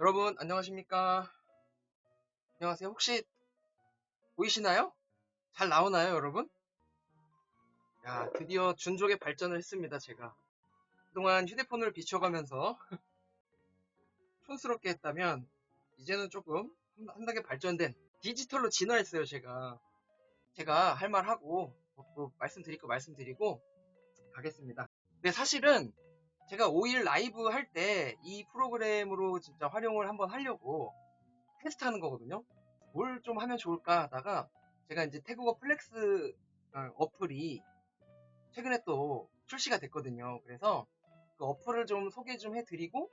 여러분 안녕하십니까? 안녕하세요. 혹시 보이시나요? 잘 나오나요 여러분? 야 드디어 준족의 발전을 했습니다 제가. 그동안 휴대폰을 비춰가면서 촌스럽게 했다면 이제는 조금 한, 한 단계 발전된 디지털로 진화했어요 제가. 제가 할 말 하고 뭐, 뭐 말씀드릴 거 말씀드리고 가겠습니다. 근데 사실은 제가 5일 라이브 할 때 이 프로그램으로 진짜 활용을 한번 하려고 테스트 하는 거거든요. 뭘 좀 하면 좋을까 하다가 제가 이제 태국어 플렉스 어, 어플이 최근에 또 출시가 됐거든요. 그래서 그 어플을 좀 소개 좀 해드리고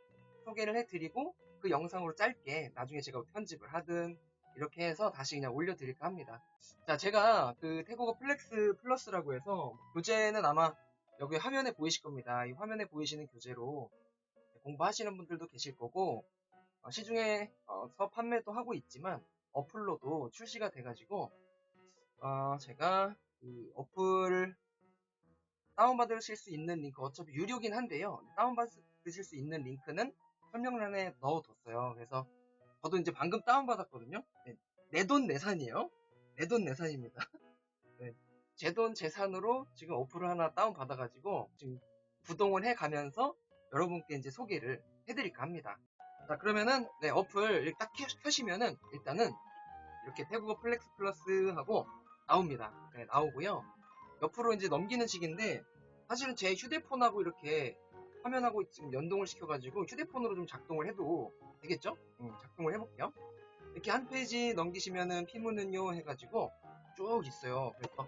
소개를 해드리고 그 영상으로 짧게 나중에 제가 편집을 하든 이렇게 해서 다시 그냥 올려드릴까 합니다. 자, 제가 그 태국어 플렉스 플러스라고 해서 교재는 아마 여기 화면에 보이실 겁니다. 이 화면에 보이시는 교재로 공부하시는 분들도 계실 거고 어, 시중에서 판매도 하고 있지만 어플로도 출시가 돼가지고 어, 제가 그 어플 다운받으실 수 있는 링크 어차피 유료긴 한데요. 다운받으실 수 있는 링크는 설명란에 넣어뒀어요. 그래서 저도 이제 방금 다운받았거든요. 네, 내돈 내산이에요. 내돈 내산입니다. 네. 제돈 재산으로 지금 어플을 하나 다운받아가지고 지금 구동을 해가면서 여러분께 이제 소개를 해드릴까 합니다. 자, 그러면은, 네, 어플 딱 켜시면은 일단은 이렇게 태국어 플렉스 플러스 하고 나옵니다. 네, 나오고요. 옆으로 이제 넘기는 식인데 사실은 제 휴대폰하고 이렇게 화면하고 지금 연동을 시켜가지고 휴대폰으로 좀 작동을 해도 되겠죠? 음, 작동을 해볼게요. 이렇게 한 페이지 넘기시면은 피문은요 해가지고 쭉 있어요. 그래서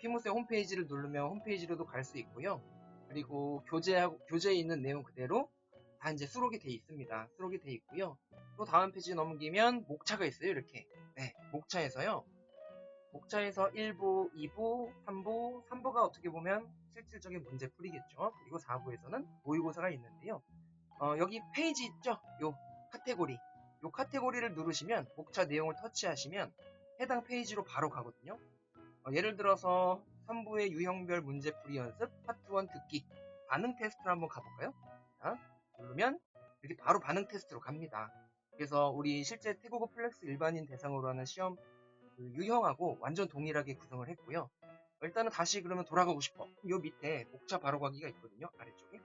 피무스의 홈페이지를 누르면 홈페이지로도 갈 수 있고요. 그리고 교재하고 교재에 있는 내용 그대로 다 이제 수록이 돼 있습니다. 수록이 돼 있고요. 또 다음 페이지 넘기면 목차가 있어요. 이렇게. 네, 목차에서요. 목차에서 1부, 2부, 3부, 3부가 어떻게 보면 실질적인 문제 풀이겠죠. 그리고 4부에서는 모의고사가 있는데요. 어, 여기 페이지 있죠? 요 카테고리. 요 카테고리를 누르시면 목차 내용을 터치하시면 해당 페이지로 바로 가거든요. 어, 예를 들어서 3부의 유형별 문제풀이 연습 파트 1 듣기 반응 테스트를 한번 가볼까요? 자, 누르면 이렇게 바로 반응 테스트로 갑니다. 그래서 우리 실제 태국어 플렉스 일반인 대상으로 하는 시험 그 유형하고 완전 동일하게 구성을 했고요. 일단은 다시 그러면 돌아가고 싶어. 요 밑에 목차 바로 가기가 있거든요. 아래쪽에.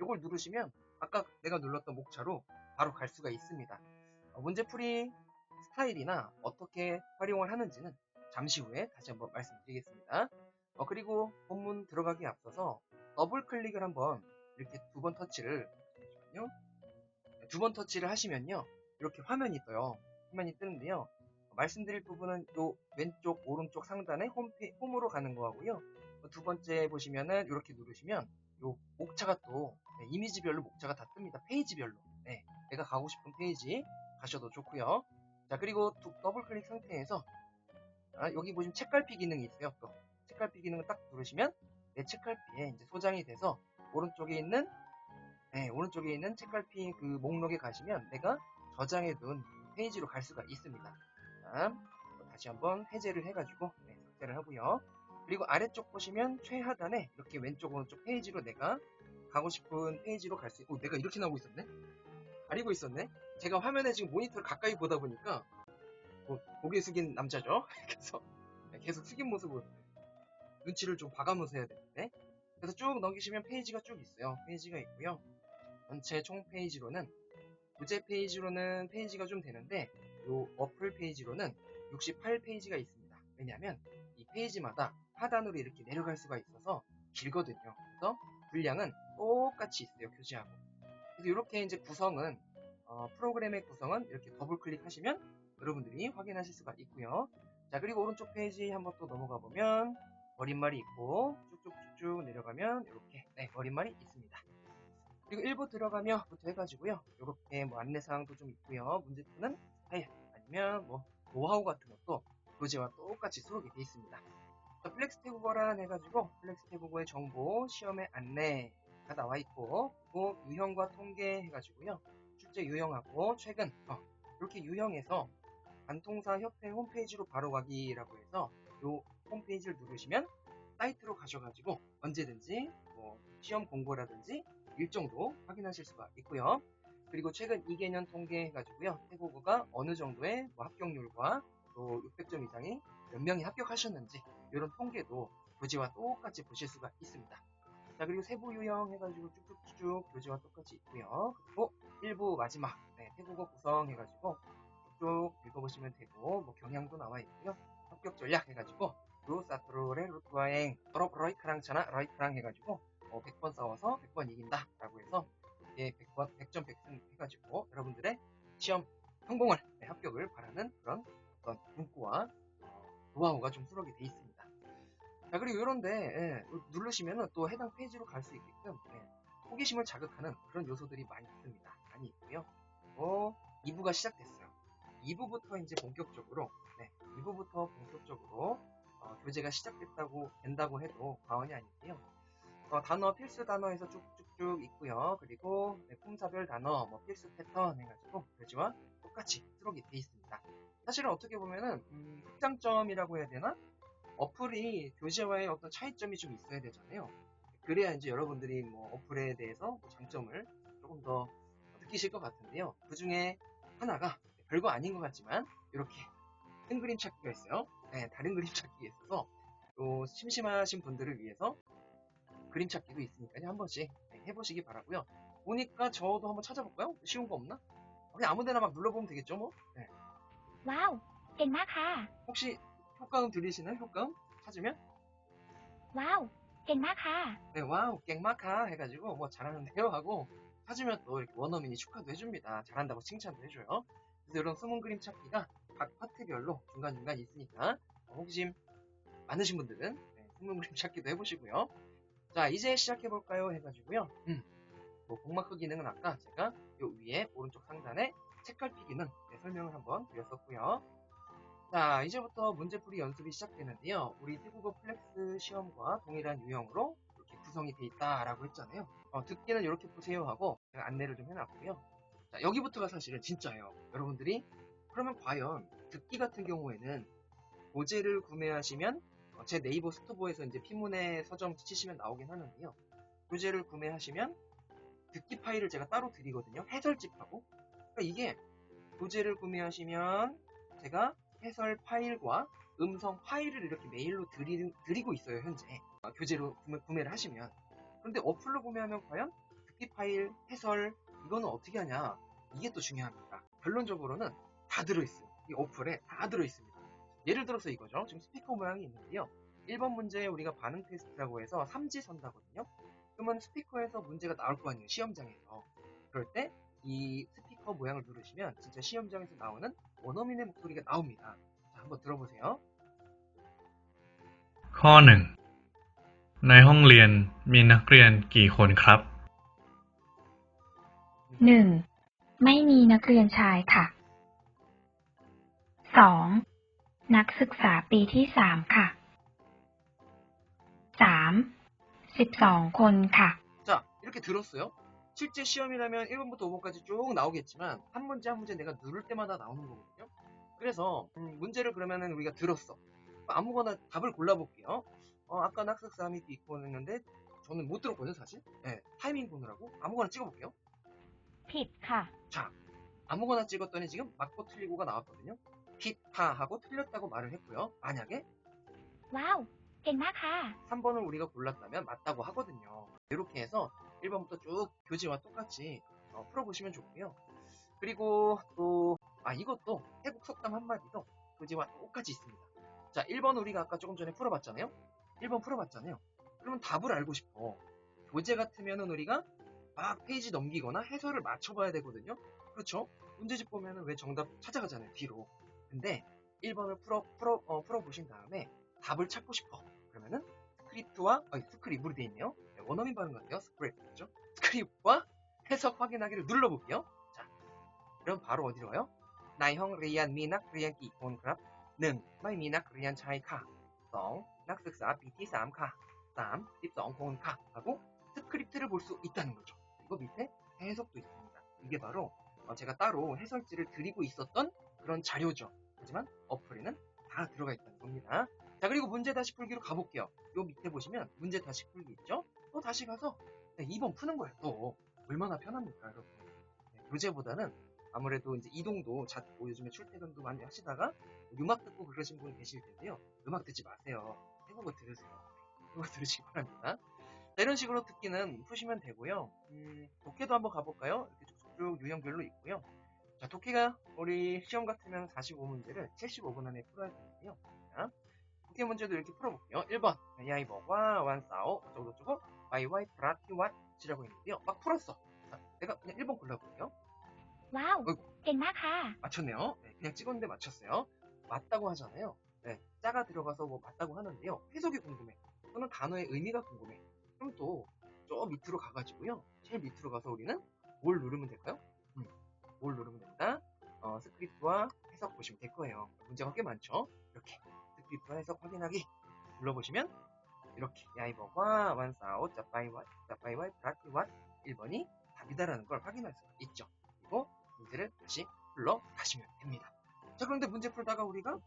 요걸 누르시면 아까 내가 눌렀던 목차로 바로 갈 수가 있습니다. 어, 문제풀이 스타일이나 어떻게 활용을 하는지는 잠시 후에 다시 한번 말씀드리겠습니다. 어, 그리고 본문 들어가기 앞서서 더블 클릭을 한번 이렇게 두 번 터치를 네, 두번 터치를 하시면요. 이렇게 화면이 떠요. 화면이 뜨는데요. 말씀드릴 부분은 요 왼쪽 오른쪽 상단에 홈페, 홈으로 가는 거하고요. 두 번째 보시면은 이렇게 누르시면 요 목차가 또 네, 이미지별로 목차가 다 뜹니다. 페이지별로. 네, 내가 가고 싶은 페이지 가셔도 좋고요. 자 그리고 두, 더블 클릭 상태에서 아, 여기 보시면 책갈피 기능이 있어요. 또 책갈피 기능을 딱 누르시면 내 책갈피에 이제 소장이 돼서 오른쪽에 있는 네, 오른쪽에 있는 책갈피 그 목록에 가시면 내가 저장해 둔 페이지로 갈 수가 있습니다. 자, 다시 한번 해제를 해가지고 네, 삭제를 하고요. 그리고 아래쪽 보시면 최하단에 이렇게 왼쪽 오른쪽 페이지로 내가 가고 싶은 페이지로 갈 수 있고 내가 이렇게 나오고 있었네? 가리고 있었네? 제가 화면에 지금 모니터를 가까이 보다 보니까 뭐 고개 숙인 남자죠. 그래서 계속 숙인 모습을 눈치를 좀 봐가면서 해야 되는데 그래서 쭉 넘기시면 페이지가 쭉 있어요. 페이지가 있고요. 전체 총 페이지로는 부제 페이지로는 페이지가 좀 되는데 이 어플 페이지로는 68페이지가 있습니다. 왜냐하면 이 페이지마다 하단으로 이렇게 내려갈 수가 있어서 길거든요. 그래서 분량은 똑같이 있어요. 교재하고. 그래서 이렇게 이제 구성은 어, 프로그램의 구성은 이렇게 더블 클릭하시면 여러분들이 확인하실 수가 있고요. 자 그리고 오른쪽 페이지 한번 또 넘어가 보면 머릿말이 있고 쭉쭉쭉쭉 내려가면 이렇게 네, 머릿말이 있습니다. 그리고 1부 들어가며부터 해가지고요. 이렇게 뭐 안내사항도 좀 있고요. 문제푸는 스타일 아니면 뭐 노하우 같은 것도 교재와 똑같이 수록이 되어 있습니다. 플렉스 태국어란 해가지고 플렉스 태국어의 정보, 시험의 안내가 나와 있고 그 유형과 통계 해가지고요. 출제 유형하고 최근 어, 이렇게 유형에서 관통사 협회 홈페이지로 바로 가기라고 해서 이 홈페이지를 누르시면 사이트로 가셔가지고 언제든지 뭐 시험 공고라든지 일정도 확인하실 수가 있고요. 그리고 최근 2개년 통계 해가지고요. 태국어가 어느 정도의 뭐 합격률과 또 600점 이상이 몇 명이 합격하셨는지 이런 통계도 교재와 똑같이 보실 수가 있습니다. 자 그리고 세부 유형 해가지고 쭉쭉쭉 교재와 똑같이 있고요. 그리고 1부 마지막 네, 태국어 구성 해가지고 보시면 되고 뭐 경향도 나와 있고요. 합격 전략 해가지고 루 사트로레 루트와행 서로 러이크랑 차나 러이크랑 해가지고 어, 100번 싸워서 100번 이긴다 라고 해서 예, 100번 100점 100승 해가지고 여러분들의 시험 성공을 네, 합격을 바라는 그런 어떤 문구와 어, 노하우가 좀 수록이 돼 있습니다. 자 그리고 이런데 예, 누르시면은 또 해당 페이지로 갈 수 있게끔 예, 호기심을 자극하는 그런 요소들이 많이 있습니다. 많이 있고요. 어, 2부가 시작됐어요. 2부부터 이제 본격적으로 네, 2부부터 본격적으로 어, 교재가 시작됐다고 된다고 해도 과언이 아닌데요. 어, 단어 필수 단어에서 쭉쭉쭉 있고요. 그리고 네, 품사별 단어, 뭐 필수 패턴 해가지고 교재와 똑같이 수록이 돼 있습니다. 사실은 어떻게 보면은 음, 특장점이라고 해야 되나? 어플이 교재와의 어떤 차이점이 좀 있어야 되잖아요. 그래야 이제 여러분들이 뭐 어플에 대해서 뭐 장점을 조금 더 느끼실 것 같은데요. 그 중에 하나가 별거 아닌 것 같지만 이렇게 큰 그림 찾기가 있어요. 네, 다른 그림 찾기에 있어서 또 심심하신 분들을 위해서 그림 찾기도 있으니까 한 번씩 네, 해보시기 바라고요. 보니까 저도 한번 찾아볼까요? 쉬운 거 없나? 그냥 아무데나 막 눌러보면 되겠죠, 뭐? 네. 와우, 땡마카. 혹시 효과음 들리시나요? 효과음 찾으면? 와우, 땡마카. 네, 와우, 땡마카 해가지고 뭐 잘하는데요 하고 찾으면 또 이렇게 원어민이 축하도 해줍니다. 잘한다고 칭찬도 해줘요. 그래서 이런 숨은 그림 찾기가 각 파트별로 중간중간 있으니까 어, 호기심 많으신 분들은 네, 숨은 그림 찾기도 해보시고요. 자, 이제 시작해볼까요? 해가지고요. 음, 뭐 복마크 기능은 아까 제가 요 위에 오른쪽 상단에 책갈피 기능 네, 설명을 한번 드렸었고요. 자, 이제부터 문제풀이 연습이 시작되는데요. 우리 태국어 플렉스 시험과 동일한 유형으로 이렇게 구성이 돼 있다라고 했잖아요. 어, 듣기는 이렇게 보세요 하고 안내를 좀 해놨고요. 자, 여기부터가 사실은 진짜예요. 여러분들이 그러면 과연 듣기 같은 경우에는 고제를 구매하시면 어, 제 네이버 스토어에서 이제 피문의 서점 치시면 나오긴 하는데요. 교재를 구매하시면 듣기 파일을 제가 따로 드리거든요. 해설집하고. 그러니까 이게 교재를 구매하시면 제가 해설 파일과 음성 파일을 이렇게 메일로 드리, 드리고 있어요, 현재. 아, 교재로 구매, 를 하시면. 그런데 어플로 구매하면 과연 듣기 파일, 해설, 이거는 어떻게 하냐? 이게 또 중요합니다. 결론적으로는 다 들어있어요. 이 어플에 다 들어있습니다. 예를 들어서 이거죠. 지금 스피커 모양이 있는데요. 1번 문제에 우리가 반응 테스트라고 해서 3지 선다거든요. 그러면 스피커에서 문제가 나올 거 아니에요. 시험장에서. 그럴 때 이 스피커 모양을 누르시면 진짜 시험장에서 나오는 원어민의 목소리가 나옵니다. 자, 한번 들어보세요. ข้อ 1 ในห้องเรียนมีนักเรียนกี่คนครับ หนึ่ง ไม่มีนักเรียนชายค่ะ สอง นักศึกษาปีที่สามค่ะ สาม สิบสองคนค่ะ 자, 이렇게 들었어요. 실제 시험이라면 1번부터 5번까지 쭉 나오겠지만 한 문제 한 문제 내가 누를 때마다 나오는 거거든요. 그래서 음, 문제를 그러면은 우리가 들었어. 아무거나 답을 골라볼게요. 어, 아까 낙석사함이 있고 했는데 저는 못 들었거든요, 사실. 네, 타이밍 보느라고 아무거나 찍어볼게요. ผิดค่ะ 자, 아무거나 찍었더니 지금 맞고 틀리고가 나왔거든요. 기타 하고 틀렸다고 말을 했고요. 만약에 와우, 괜찮아. 3번을 우리가 골랐다면 맞다고 하거든요. 이렇게 해서 1번부터 쭉 교재와 똑같이 어, 풀어보시면 좋고요. 그리고 또, 아, 이것도 태국 속담 한마디도 교재와 똑같이 있습니다. 자, 1번 우리가 아까 조금 전에 풀어봤잖아요? 1번 풀어봤잖아요? 그러면 답을 알고 싶어. 교재 같으면은 우리가 막 페이지 넘기거나 해설을 맞춰봐야 되거든요? 그렇죠? 문제집 보면은 왜 정답 찾아가잖아요, 뒤로. 근데 1번을 풀어, 풀어, 어, 풀어보신 다음에 답을 찾고 싶어. 그러면은 스크립트와, 아니, 스크립, 물이 돼 있네요. 네, 원어민 발음 같아요. 스크립트죠? 스크립트와 해석 확인하기를 눌러볼게요. 자, 그럼 바로 어디로 가요? ในห้องเรียนมีนักเรียนกี่คนครับ 1. ไม่มีนักเรียนชายค่ะ 2. นักศึกษาปีที่ 3 ค่ะ 3. 12คนค่ะ. 하고 스크립트를 볼 수 있다는 거죠. 그리고 밑에 해석도 있습니다. 이게 바로 어, 제가 따로 해설지를 드리고 있었던 그런 자료죠. 하지만 어플에는 다 들어가 있다는 겁니다. 자 그리고 문제 다시 풀기로 가볼게요. 요 밑에 보시면 문제 다시 풀기 있죠? 또 다시 가서 네, 2번 푸는 거예요. 또 얼마나 편합니까 여러분? 네, 교재보다는 아무래도 이제 이동도 잦고 요즘에 출퇴근도 많이 하시다가 음악 듣고 그러신 분 계실 텐데요. 음악 듣지 마세요. 태국어 들으세요. 태국어 들으시기 바랍니다. 네, 이런 식으로 듣기는 푸시면 되고요. 음, 도끼도 한번 가볼까요? 이렇게 쭉쭉 유형별로 있고요. 자, 도끼가 우리 시험 같으면 45문제를 75분 안에 풀어야 되는데요. 자, 도끼 문제도 이렇게 풀어볼게요. 1번, 야이버와 완싸오, 어쩌고 저쩌고, 와이와이 브라티왓 지라고 했는데요. 막 풀었어. 자, 내가 그냥 1번 골라볼게요. 와우, 땡마하. 맞췄네요. 네, 그냥 찍었는데 맞췄어요. 맞다고 하잖아요. 네, 짜가 들어가서 뭐 맞다고 하는데요. 해석이 궁금해. 또는 단어의 의미가 궁금해. 그럼 또 저 밑으로 가가지고요. 제일 밑으로 가서 우리는 뭘 누르면 될까요? 음, 뭘 누르면 됩니다. 어, 스크립트와 해석 보시면 될 거예요. 문제가 꽤 많죠? 이렇게 스크립트와 해석 확인하기 눌러보시면 이렇게 야이버와 완싸오 짜파이와 짜파이와 브라티와 1번이 답이다라는 걸 확인할 수가 있죠. 그리고 문제를 다시 불러 가시면 됩니다. 자, 그런데 문제 풀다가 우리가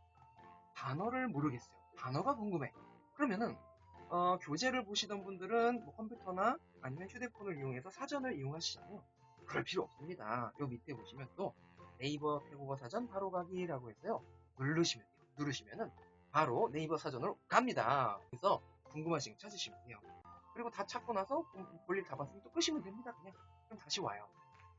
단어를 모르겠어요. 단어가 궁금해. 그러면은, 어, 교재를 보시던 분들은 뭐 컴퓨터나 아니면 휴대폰을 이용해서 사전을 이용하시잖아요. 그럴 필요 없습니다. 요 밑에 보시면 또 네이버 태국어 사전 바로 가기라고 해서요. 누르시면 돼요. 누르시면은 바로 네이버 사전으로 갑니다. 그래서 궁금하신 거 찾으시면 돼요. 그리고 다 찾고 나서 음, 볼일 다 봤으면 또 끄시면 됩니다. 그냥. 그럼 다시 와요.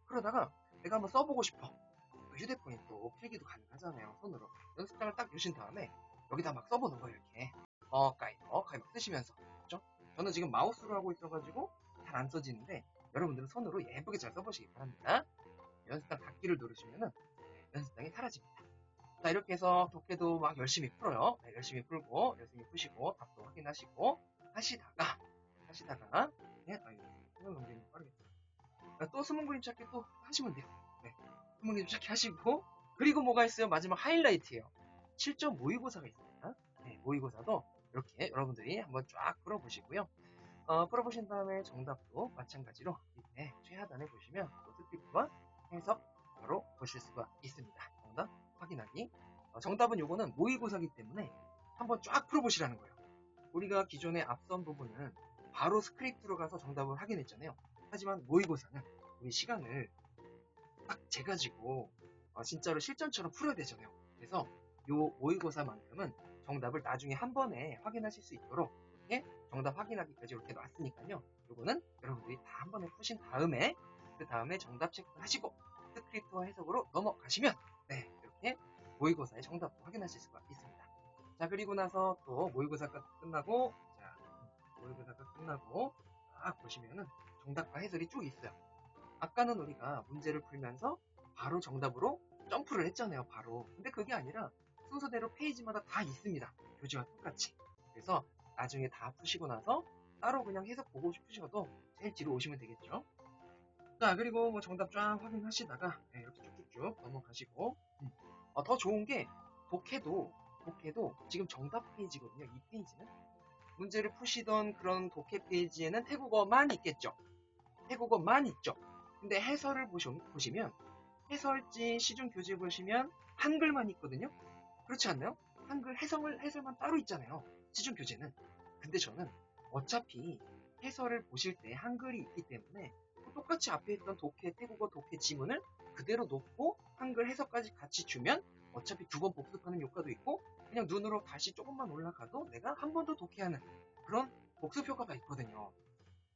그러다가 내가 한번 써보고 싶어. 또 휴대폰이 또 필기도 가능하잖아요. 손으로. 연습장을 딱 여신 다음에 여기다 막 써보는 거예요. 이렇게. 어, 까이 막 쓰시면서. 그죠? 저는 지금 마우스로 하고 있어가지고 잘 안 써지는데 여러분들은 손으로 예쁘게 잘 써보시기 바랍니다. 연습장 닫기를 누르시면은 연습장이 사라집니다. 자, 이렇게 해서 독해도 막 열심히 풀어요. 네, 열심히 풀고, 열심히 푸시고, 답도 확인하시고, 하시다가, 하시다가, 네, 아유, 이건 넘기는 빠르겠다. 아, 또 스문 그림 찾기 또 하시면 돼요. 네. 스문 그림 찾기 하시고, 그리고 뭐가 있어요? 마지막 하이라이트예요. 실전 모의고사가 있습니다. 네, 모의고사도 이렇게 여러분들이 한번 쫙 풀어보시고요. 어, 풀어보신 다음에 정답도 마찬가지로 밑에 최하단에 보시면 또 스크립트와 해석 바로 보실 수가 있습니다. 정답 확인하기. 어, 정답은 요거는 모의고사기 때문에 한번 쫙 풀어보시라는 거예요. 우리가 기존의 앞선 부분은 바로 스크립트로 가서 정답을 확인했잖아요. 하지만 모의고사는 우리 시간을 딱 재가지고 어, 진짜로 실전처럼 풀어야 되잖아요. 그래서 요 모의고사만큼은 정답을 나중에 한 번에 확인하실 수 있도록 이렇게 정답 확인하기까지 이렇게 놨으니까요. 요거는 여러분들이 다 한 번에 푸신 다음에 그 다음에 정답 체크하시고 스크립트와 해석으로 넘어가시면 네 이렇게 모의고사의 정답도 확인하실 수가 있습니다. 자 그리고 나서 또 모의고사가 끝나고 자 모의고사가 끝나고 딱 보시면은 정답과 해설이 쭉 있어요. 아까는 우리가 문제를 풀면서 바로 정답으로 점프를 했잖아요, 바로. 근데 그게 아니라 순서대로 페이지마다 다 있습니다. 교재와 똑같이. 그래서 나중에 다 푸시고 나서 따로 그냥 해석 보고 싶으셔도 제일 뒤로 오시면 되겠죠. 자, 그리고 뭐 정답 쫙 확인하시다가 네, 이렇게 쭉쭉쭉 넘어가시고 음. 어, 더 좋은 게 독해도 독해도 지금 정답 페이지거든요. 이 페이지는 문제를 푸시던 그런 독해 페이지에는 태국어만 있겠죠. 태국어만 있죠. 근데 해설을 보시, 보시면 해설지 시중 교재 보시면 한글만 있거든요. 그렇지 않나요? 한글 해석을 해설만 따로 있잖아요. 시중 교재는. 근데 저는 어차피 해설을 보실 때 한글이 있기 때문에 똑같이 앞에 있던 독해 태국어 독해 지문을 그대로 놓고 한글 해석까지 같이 주면 어차피 두 번 복습하는 효과도 있고 그냥 눈으로 다시 조금만 올라가도 내가 한 번 더 독해하는 그런 복습 효과가 있거든요.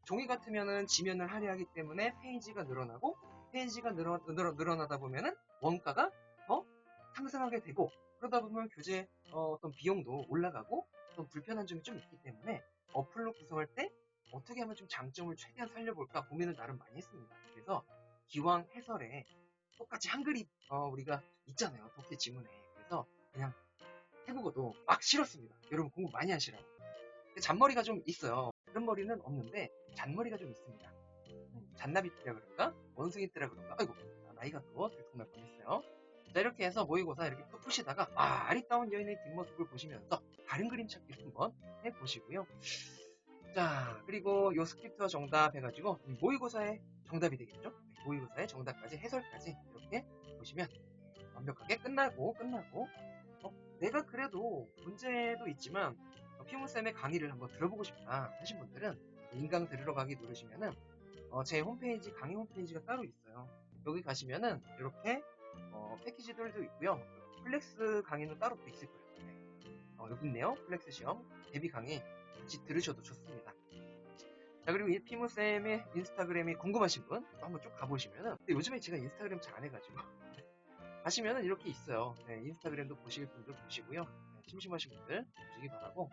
종이 같으면은 지면을 할애하기 때문에 페이지가 늘어나고 페이지가 늘어, 늘어, 늘어나다 보면은 원가가 더 상승하게 되고 그러다 보면 교재 어, 떤 비용도 올라가고 좀 불편한 점이 좀 있기 때문에 어플로 구성할 때 어떻게 하면 좀 장점을 최대한 살려볼까 고민을 나름 많이 했습니다. 그래서 기왕 해설에 똑같이 한글이 어, 우리가 있잖아요. 독해 지문에. 그래서 그냥 태국어도 막 실었습니다. 여러분 공부 많이 하시라고. 잔머리가 좀 있어요. 그런 머리는 없는데 잔머리가 좀 있습니다. 음, 잔나비 때라 그런가? 원숭이 때라 그런가? 아이고 나이가 또 들통날 뻔했어요. 자 이렇게 해서 모의고사 이렇게 또 푸시다가 아 아리따운 여인의 뒷모습을 보시면서 다른 그림 찾기를 한번 해보시고요. 자 그리고 요 스크립트와 정답 해가지고 모의고사의 정답이 되겠죠? 네, 모의고사의 정답까지 해설까지 이렇게 보시면 완벽하게 끝나고 끝나고 어, 내가 그래도 문제도 있지만 어, 피무쌤의 강의를 한번 들어보고 싶다 하신 분들은 인강 들으러 가기 누르시면은 어, 제 홈페이지 강의 홈페이지가 따로 있어요. 여기 가시면은 이렇게 어, 패키지들도 있고요. 플렉스 강의는 따로 또 있을 거예요. 네. 어, 여기 있네요. 플렉스 시험 데뷔 강의 같이 들으셔도 좋습니다. 자 그리고 이 피무쌤의 인스타그램이 궁금하신 분 한번 쭉 가보시면은 근데 요즘에 제가 인스타그램 잘 안 해가지고 가시면은 이렇게 있어요. 네, 인스타그램도 보실 분들 보시고요. 네, 심심하신 분들 보시기 바라고.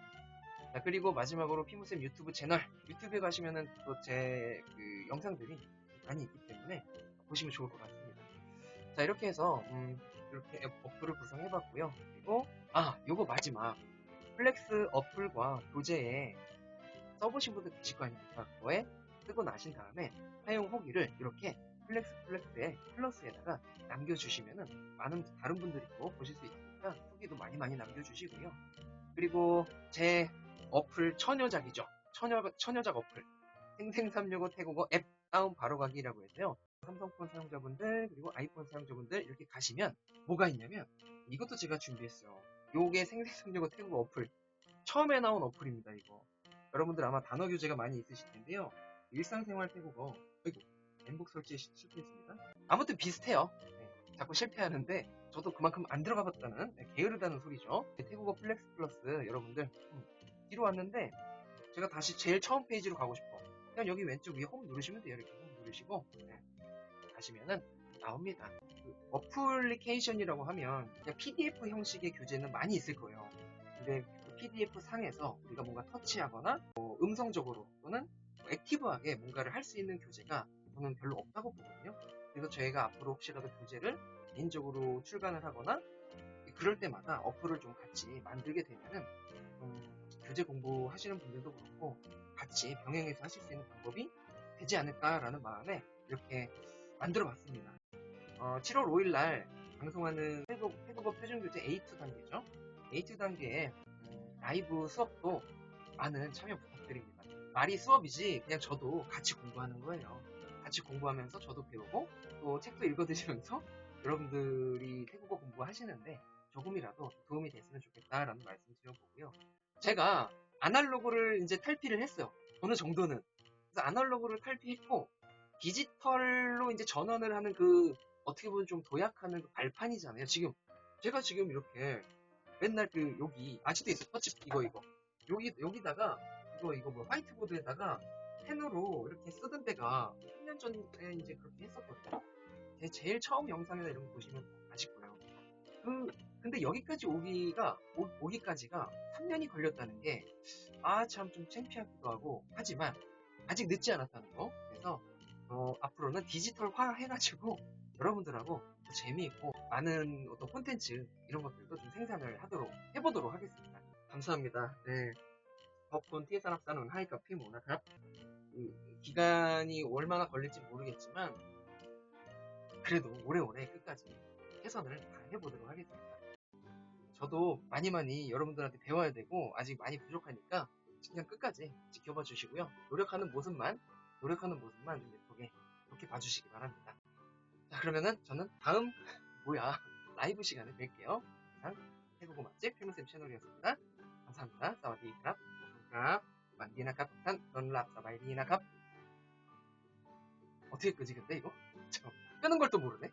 자, 그리고 마지막으로 피무쌤 유튜브 채널 유튜브에 가시면은 또 제 그 영상들이 많이 있기 때문에 보시면 좋을 것 같습니다. 자 이렇게 해서 음, 이렇게 앱 어플을 구성해봤고요. 그리고 아 요거 마지막 플렉스 어플과 교재에 써보신 분들 계실 거 아닙니까? 그거에 쓰고 나신 다음에 사용 후기를 이렇게 플렉스 플렉스의 플러스에다가 남겨주시면은 많은 다른 분들이 또 보실 수 있으니까 후기도 많이 많이 남겨주시고요. 그리고 제 어플 처녀작이죠. 처녀, 처녀작 어플. 생생365 태국어 앱 다운 바로 가기라고 해서요. 삼성폰 사용자분들, 그리고 아이폰 사용자분들 이렇게 가시면 뭐가 있냐면 이것도 제가 준비했어요. 요게 생생365 태국어 어플. 처음에 나온 어플입니다, 이거. 여러분들 아마 단어 교재가 많이 있으실 텐데요. 일상생활 태국어. 아이고, 엠북 설치에 시- 실패했습니다. 아무튼 비슷해요. 네, 자꾸 실패하는데 저도 그만큼 안 들어가 봤다는 네, 게으르다는 소리죠. 네, 태국어 플렉스 플러스 여러분들 음, 뒤로 왔는데 제가 다시 제일 처음 페이지로 가고 싶어. 그냥 여기 왼쪽 위에 홈 누르시면 돼요. 이렇게 홈 누르시고 네, 가시면은 나옵니다. 그 어플리케이션이라고 하면 PDF 형식의 교재는 많이 있을 거예요. 근데 그 PDF 상에서 우리가 뭔가 터치하거나 뭐 음성적으로 또는 뭐 액티브하게 뭔가를 할 수 있는 교재가 저는 별로 없다고 보거든요. 그래서 저희가 앞으로 혹시라도 교재를 개인적으로 출간을 하거나 그럴 때마다 어플을 좀 같이 만들게 되면은 음, 교재 공부하시는 분들도 그렇고 같이 병행해서 하실 수 있는 방법이 되지 않을까라는 마음에 이렇게 만들어 봤습니다. 7월 5일 날 방송하는 태국, 태국어 표준교재 A2 단계죠. A2 단계에 음, 라이브 수업도 많은 참여 부탁드립니다. 말이 수업이지 그냥 저도 같이 공부하는 거예요. 같이 공부하면서 저도 배우고 또 책도 읽어드리면서 여러분들이 태국어 공부하시는데 조금이라도 도움이 됐으면 좋겠다라는 말씀 드려보고요. 제가 아날로그를 이제 탈피를 했어요. 어느 정도는. 그래서 아날로그를 탈피했고 디지털로 이제 전환을 하는 그 어떻게 보면 좀 도약하는 그 발판이잖아요. 지금 제가 지금 이렇게 맨날 그 여기 아직도 있어 터치 이거 이거 여기 여기다가 이거 이거 뭐 화이트보드에다가 펜으로 이렇게 쓰던 때가 3년 전에 이제 그렇게 했었거든요. 제 제일 처음 영상이나 이런 거 보시면 거예요. 그 근데 여기까지 오기가 오, 기까지가 3년이 걸렸다는 게 아 참 좀 창피하기도 하고 하지만 아직 늦지 않았다는 거. 그래서 어, 앞으로는 디지털화 해가지고 여러분들하고 더 재미있고 많은 어떤 콘텐츠 이런 것들도 좀 생산을 하도록 해보도록 하겠습니다. 감사합니다. 네. 버폰 티에산업사는 하이카 피 모나갑 그 기간이 얼마나 걸릴지 모르겠지만 그래도 오래오래 끝까지 개선을 다 해보도록 하겠습니다. 저도 많이 많이 여러분들한테 배워야 되고 아직 많이 부족하니까 그냥 끝까지 지켜봐 주시고요. 노력하는 모습만 노력하는 모습만 좀 예쁘게 그렇게 봐주시기 바랍니다. 자 그러면은 저는 다음 뭐야 라이브 시간에 뵐게요. 이상 태국어 맛집 필무쌤 채널이었습니다. 감사합니다. 사와디캅, 캅, 만디나캅, 탄, 넌랍, 사바이디나캅. 어떻게 끄지 근데 이거? 저 끄는 걸 또 모르네.